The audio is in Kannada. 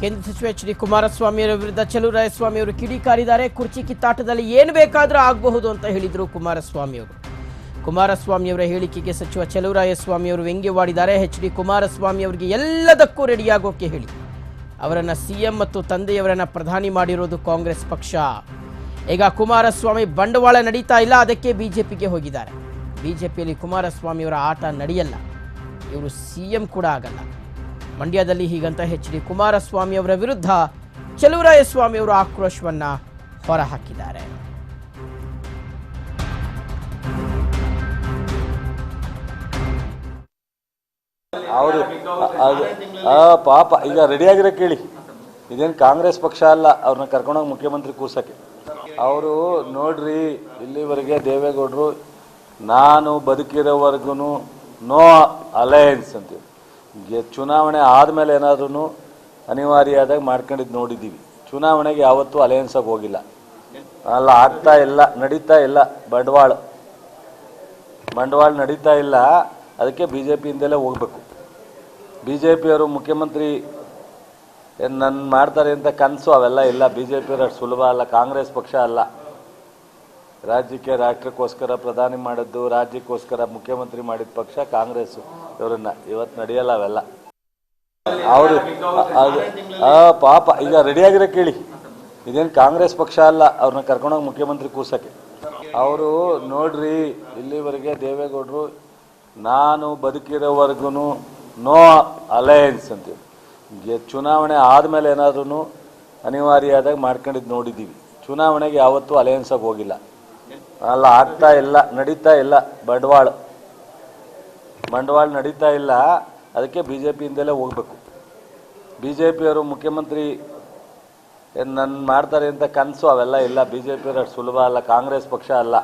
ಕೇಂದ್ರ ಸಚಿವ ಎಚ್ ಡಿ ಕುಮಾರಸ್ವಾಮಿ ಅವರ ವಿರುದ್ಧ ಚಲುವರಾಯಸ್ವಾಮಿ ಅವರು ಕಿಡಿಕಾರಿದ್ದಾರೆ ಕುರ್ಚಿ ಕಿತ್ತಾಟದಲ್ಲಿ ಏನು ಬೇಕಾದರೂ ಆಗಬಹುದು ಅಂತ ಹೇಳಿದರು ಕುಮಾರಸ್ವಾಮಿ ಅವರು. ಕುಮಾರಸ್ವಾಮಿ ಅವರ ಹೇಳಿಕೆಗೆ ಸಚಿವ ಚಲುವರಾಯಸ್ವಾಮಿ ಅವರು ವ್ಯಂಗ್ಯವಾಡಿದ್ದಾರೆ ಎಚ್ ಡಿ ಕುಮಾರಸ್ವಾಮಿ ಅವರಿಗೆ ಎಲ್ಲದಕ್ಕೂ ರೆಡಿಯಾಗೋಕೆ ಹೇಳಿ. ಅವರನ್ನ ಸಿಎಂ ಮತ್ತು ತಂದೆಯವರನ್ನು ಪ್ರಧಾನಿ ಮಾಡಿರೋದು ಕಾಂಗ್ರೆಸ್ ಪಕ್ಷ. ಈಗ ಕುಮಾರಸ್ವಾಮಿ ಬಂಡವಾಳ ನಡೀತಾ ಇಲ್ಲ, ಅದಕ್ಕೆ ಬಿಜೆಪಿಗೆ ಹೋಗಿದ್ದಾರೆ. ಬಿಜೆಪಿಯಲ್ಲಿ ಕುಮಾರಸ್ವಾಮಿ ಅವರ ಆಟ ನಡೆಯಲ್ಲ. ಇವರು ಸಿಎಂ ಕೂಡ ಆಗಲ್ಲ. ಮಂಡ್ಯದಲ್ಲಿ ಹೀಗಂತ ಎಚ್ ಡಿ ಕುಮಾರಸ್ವಾಮಿ ಅವರ ವಿರುದ್ಧ ಚಲುವರಾಯಸ್ವಾಮಿ ಅವರು ಆಕ್ರೋಶವನ್ನ ಹೊರಹಾಕಿದ್ದಾರೆ. ಅವರು ಪಾಪ, ಈಗ ರೆಡಿಯಾಗಿರೋ ಕೇಳಿ. ಇದೇನು ಕಾಂಗ್ರೆಸ್ ಪಕ್ಷ ಅಲ್ಲ ಅವ್ರನ್ನ ಕರ್ಕೊಂಡೋಗಿ ಮುಖ್ಯಮಂತ್ರಿ ಕೂರ್ಸಕ್ಕೆ. ಅವರು ನೋಡ್ರಿ, ಇಲ್ಲಿವರೆಗೆ ದೇವೇಗೌಡರು ನಾನು ಬದುಕಿರೋವರೆಗೂ ನೋ ಅಲಯನ್ಸ್ ಅಂತೀವಿ. ಚುನಾವಣೆ ಆದಮೇಲೆ ಏನಾದ್ರೂ ಅನಿವಾರ್ಯ ಆದಾಗ ಮಾಡ್ಕೊಂಡಿದ್ದು ನೋಡಿದ್ದೀವಿ. ಚುನಾವಣೆಗೆ ಯಾವತ್ತೂ ಅಲಯನ್ಸಾಗಿ ಹೋಗಿಲ್ಲ. ಅಲ್ಲ, ಆಗ್ತಾ ಇಲ್ಲ, ನಡೀತಾ ಇಲ್ಲ, ಬಂಡವಾಳ. ಬಂಡವಾಳ ನಡೀತಾ ಇಲ್ಲ, ಅದಕ್ಕೆ ಬಿ ಜೆ ಪಿಯಿಂದಲೇ ಹೋಗಬೇಕು. ಬಿ ಜೆ ಪಿಯವರು ಮುಖ್ಯಮಂತ್ರಿ ನನ್ನ ಮಾಡ್ತಾರೆ ಅಂತ ಕನಸು ಅವೆಲ್ಲ ಇಲ್ಲ. ಬಿ ಜೆ ಪಿಯವರು ಸುಲಭ ಅಲ್ಲ, ಕಾಂಗ್ರೆಸ್ ಪಕ್ಷ ಅಲ್ಲ. ರಾಜ್ಯಕ್ಕೆ ರಾಷ್ಟ್ರಕ್ಕೋಸ್ಕರ ಪ್ರಧಾನಿ ಮಾಡಿದ್ದು, ರಾಜ್ಯಕ್ಕೋಸ್ಕರ ಮುಖ್ಯಮಂತ್ರಿ ಮಾಡಿದ ಪಕ್ಷ ಕಾಂಗ್ರೆಸ್ಸು ಇವರನ್ನ ಇವತ್ತು ನಡೆಯಲ್ಲ ಅವೆಲ್ಲ. ಅವರು ಪಾಪ, ಈಗ ರೆಡಿಯಾಗಿರೋ ಕೇಳಿ. ಇದೇನು ಕಾಂಗ್ರೆಸ್ ಪಕ್ಷ ಅಲ್ಲ, ಅವ್ರನ್ನ ಕರ್ಕೊಂಡೋಗಿ ಮುಖ್ಯಮಂತ್ರಿ ಕೂಸಕ್ಕೆ. ಅವರು ನೋಡ್ರಿ, ಇಲ್ಲಿವರೆಗೆ ದೇವೇಗೌಡರು, ನಾನು ಬದುಕಿರೋವರೆಗೂ ನೋ ಅಲಯನ್ಸ್ ಅಂತೀವಿ. ಚುನಾವಣೆ ಆದಮೇಲೆ ಏನಾದ್ರೂ ಅನಿವಾರ್ಯ ಆದಾಗ ಮಾಡ್ಕೊಂಡಿದ್ದು ನೋಡಿದ್ದೀವಿ ಚುನಾವಣೆಗೆ ಯಾವತ್ತೂ ಅಲಯನ್ಸಾಗಿ ಹೋಗಿಲ್ಲ. ಅಲ್ಲ, ಆಗ್ತಾ ಇಲ್ಲ, ನಡೀತಾ ಇಲ್ಲ, ಬಂಡವಾಳ. ಬಂಡವಾಳ ನಡೀತಾ ಇಲ್ಲ, ಅದಕ್ಕೆ ಬಿ ಜೆ ಪಿಯಿಂದಲೇ ಹೋಗ್ಬೇಕು. ಬಿ ಜೆ ಪಿಯವರು ಮುಖ್ಯಮಂತ್ರಿ ನನ್ನ ಮಾಡ್ತಾರೆ ಅಂತ ಕನಸು ಅವೆಲ್ಲ ಇಲ್ಲ ಬಿ ಜೆ ಪಿಯವರು ಸುಲಭ ಅಲ್ಲ, ಕಾಂಗ್ರೆಸ್ ಪಕ್ಷ ಅಲ್ಲ.